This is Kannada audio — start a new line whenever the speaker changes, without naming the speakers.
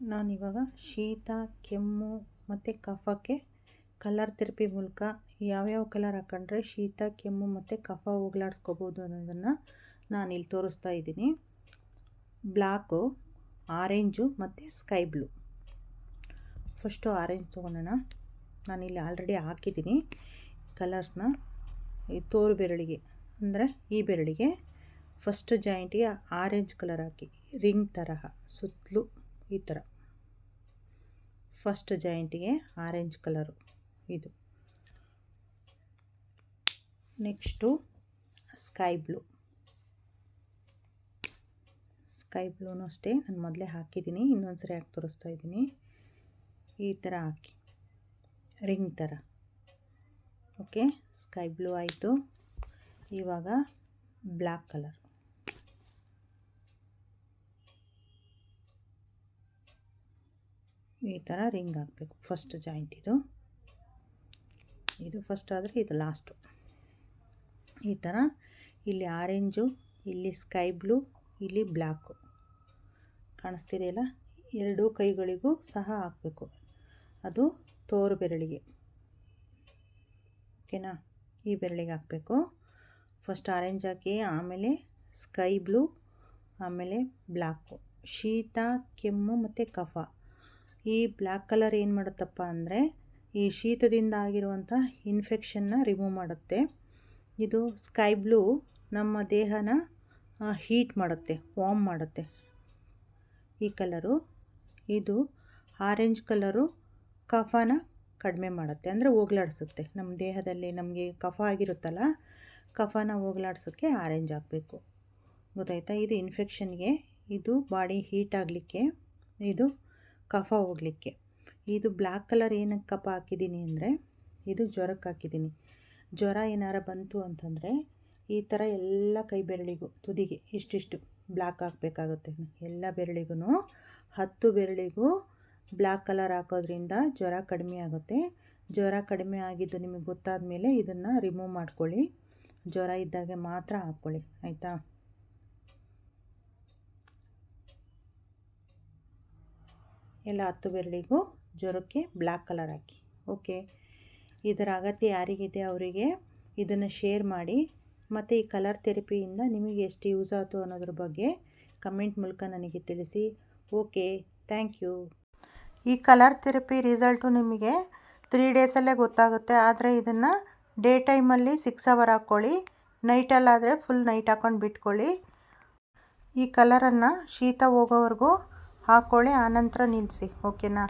ನಾನಿವಾಗ ಶೀತ, ಕೆಮ್ಮು ಮತ್ತು ಕಫಕ್ಕೆ ಕಲರ್ ಥೆರಪಿ ಮೂಲಕ ಯಾವ್ಯಾವ ಕಲರ್ ಹಾಕೊಂಡ್ರೆ ಶೀತ, ಕೆಮ್ಮು ಮತ್ತು ಕಫ ಹೋಗ್ಲಾಡಿಸ್ಕೋಬೋದು ಅನ್ನೋದನ್ನು ಇಲ್ಲಿ ತೋರಿಸ್ತಾ ಇದ್ದೀನಿ. ಬ್ಲ್ಯಾಕು ಆರೆಂಜು ಮತ್ತು ಸ್ಕೈ ಬ್ಲೂ ಫಸ್ಟು ಆರೆಂಜ್ ತೊಗೊಳೋಣ ನಾನಿಲ್ಲಿ ಆಲ್ರೆಡಿ ಹಾಕಿದ್ದೀನಿ ಕಲರ್ಸ್ನ ಈ ತೋರು ಬೆರಳಿಗೆ, ಅಂದರೆ ಈ ಬೆರಳಿಗೆ ಫಸ್ಟ್ ಜಾಯಿಂಟಿಗೆ ಆರೆಂಜ್ ಕಲರ್ ಹಾಕಿ ರಿಂಗ್ ತರಹ, ಸುತ್ತಲೂ ಈ ಥರ. ಫಸ್ಟ್ ಜಾಯಿಂಟಿಗೆ ಆರೆಂಜ್ ಕಲರು ಇದು. ನೆಕ್ಸ್ಟು ಸ್ಕೈ ಬ್ಲೂ ಸ್ಕೈ ಬ್ಲೂನು ಅಷ್ಟೇ, ನಾನು ಮೊದಲೇ ಹಾಕಿದ್ದೀನಿ ಇನ್ನೊಂದು ಸರಿ ಹಾಕಿ ತೋರಿಸ್ತಾ ಇದ್ದೀನಿ. ಈ ಥರ ಹಾಕಿ. ರಿಂಗ್ ಥರ. ಓಕೆ ಸ್ಕೈ ಬ್ಲೂ ಆಯಿತು. ಇವಾಗ ಬ್ಲ್ಯಾಕ್ ಕಲರ್ ಈ ಥರ ರಿಂಗ್ ಹಾಕಬೇಕು. ಫಸ್ಟ್ ಜಾಯಿಂಟ್ ಇದು. ಇದು ಫಸ್ಟ್ ಆದರೆ ಇದು ಲಾಸ್ಟು ಈ ಥರ ಇಲ್ಲಿ ಆರೆಂಜು ಇಲ್ಲಿ ಸ್ಕೈ ಬ್ಲೂ ಇಲ್ಲಿ ಬ್ಲ್ಯಾಕು ಕಾಣಿಸ್ತಿದೆಯಲ್ಲ? ಎರಡೂ ಕೈಗಳಿಗೂ ಸಹ ಹಾಕಬೇಕು. ಅದು ತೋರು ಬೆರಳಿಗೆ. ಓಕೆನಾ ಈ ಬೆರಳಿಗೆ ಹಾಕಬೇಕು. ಫಸ್ಟ್ ಆರೆಂಜ್ ಹಾಕಿ, ಆಮೇಲೆ ಸ್ಕೈ ಬ್ಲೂ ಆಮೇಲೆ ಬ್ಲ್ಯಾಕು ಶೀತ, ಕೆಮ್ಮು ಮತ್ತು ಕಫ. ಈ ಬ್ಲ್ಯಾಕ್ ಕಲರ್ ಏನು ಮಾಡುತ್ತಪ್ಪ ಅಂದರೆ ಈ ಶೀತದಿಂದ ಆಗಿರುವಂಥ ಇನ್ಫೆಕ್ಷನ್ನ ರಿಮೂವ್ ಮಾಡುತ್ತೆ. ಇದು ಸ್ಕೈ ಬ್ಲೂ ನಮ್ಮ ದೇಹನ ಹೀಟ್ ಮಾಡುತ್ತೆ ವಾರ್ಮ್ ಮಾಡುತ್ತೆ. ಈ ಕಲರು, ಇದು ಆರೆಂಜ್ ಕಲರು ಕಫನ ಕಡಿಮೆ ಮಾಡುತ್ತೆ. ಅಂದರೆ ಹೋಗ್ಲಾಡಿಸುತ್ತೆ. ನಮ್ಮ ದೇಹದಲ್ಲಿ ನಮಗೆ ಕಫ ಆಗಿರುತ್ತಲ್ಲ, ಕಫನ ಹೋಗ್ಲಾಡ್ಸೋಕ್ಕೆ ಆರೆಂಜ್ ಹಾಕಬೇಕು. ಗೊತ್ತಾಯ್ತಾ? ಇದು ಇನ್ಫೆಕ್ಷನ್ಗೆ ಇದು ಬಾಡಿ ಹೀಟ್ ಆಗಲಿಕ್ಕೆ, ಇದು ಕಫ ಹೋಗಲಿಕ್ಕೆ. ಇದು ಬ್ಲ್ಯಾಕ್ ಕಲರ್ ಏನಕ್ಕೆ ಕಫ ಹಾಕಿದ್ದೀನಿ ಅಂದರೆ, ಇದು ಜ್ವರಕ್ಕೆ ಹಾಕಿದ್ದೀನಿ. ಜ್ವರ ಏನಾರ ಬಂತು ಅಂತಂದರೆ, ಈ ಥರ ಎಲ್ಲ ಕೈ ಬೆರಳಿಗೂ, ತುದಿಗೆ ಇಷ್ಟಿಷ್ಟು ಬ್ಲ್ಯಾಕ್ ಹಾಕಬೇಕಾಗುತ್ತೆ. ಎಲ್ಲ ಬೆರಳಿಗೂ ಹತ್ತು ಬೆರಳಿಗೂ ಬ್ಲ್ಯಾಕ್ ಕಲರ್ ಹಾಕೋದ್ರಿಂದ ಜ್ವರ ಕಡಿಮೆ ಆಗುತ್ತೆ. ಜ್ವರ ಕಡಿಮೆ ಆಗಿದ್ದು ನಿಮಗೆ ಗೊತ್ತಾದ ಮೇಲೆ ಇದನ್ನು ರಿಮೂವ್ ಮಾಡ್ಕೊಳ್ಳಿ. ಜ್ವರ ಇದ್ದಾಗೆ ಮಾತ್ರ ಹಾಕ್ಕೊಳ್ಳಿ, ಆಯಿತಾ? ಎಲ್ಲ ಹತ್ತು ಬೆರಳಿಗೂ ಜ್ವರಕ್ಕೆ ಬ್ಲ್ಯಾಕ್ ಕಲರ್ ಹಾಕಿ ಓಕೆ ಇದರ ಅಗತ್ಯ ಯಾರಿಗಿದೆ ಅವರಿಗೆ? ಇದನ್ನು ಶೇರ್ ಮಾಡಿ. ಮತ್ತು ಈ ಕಲರ್ ಥೆರಪಿಯಿಂದ ನಿಮಗೆ ಎಷ್ಟು ಯೂಸ್ ಆಯಿತು ಅನ್ನೋದ್ರ ಬಗ್ಗೆ ಕಮೆಂಟ್ ಮೂಲಕ ನನಗೆ ತಿಳಿಸಿ ಓಕೆ ಥ್ಯಾಂಕ್ ಯು ಈ ಕಲರ್ ಥೆರಪಿ ರಿಸಲ್ಟು ನಿಮಗೆ ತ್ರೀ ಡೇಸಲ್ಲೇ ಗೊತ್ತಾಗುತ್ತೆ. ಆದರೆ ಇದನ್ನು ಡೇ ಟೈಮಲ್ಲಿ ಸಿಕ್ಸ್ ಅವರ್ ಹಾಕ್ಕೊಳ್ಳಿ ನೈಟಲ್ಲಾದರೆ ಫುಲ್ ನೈಟ್ ಹಾಕ್ಕೊಂಡು ಬಿಟ್ಕೊಳ್ಳಿ. ಈ ಕಲರನ್ನು ಶೀತ ಹೋಗೋವರೆಗೂ ಹಾಕ್ಕೊಳ್ಳಿ ಆನಂತರ ನಿಲ್ಲಿಸಿ ಓಕೆನಾ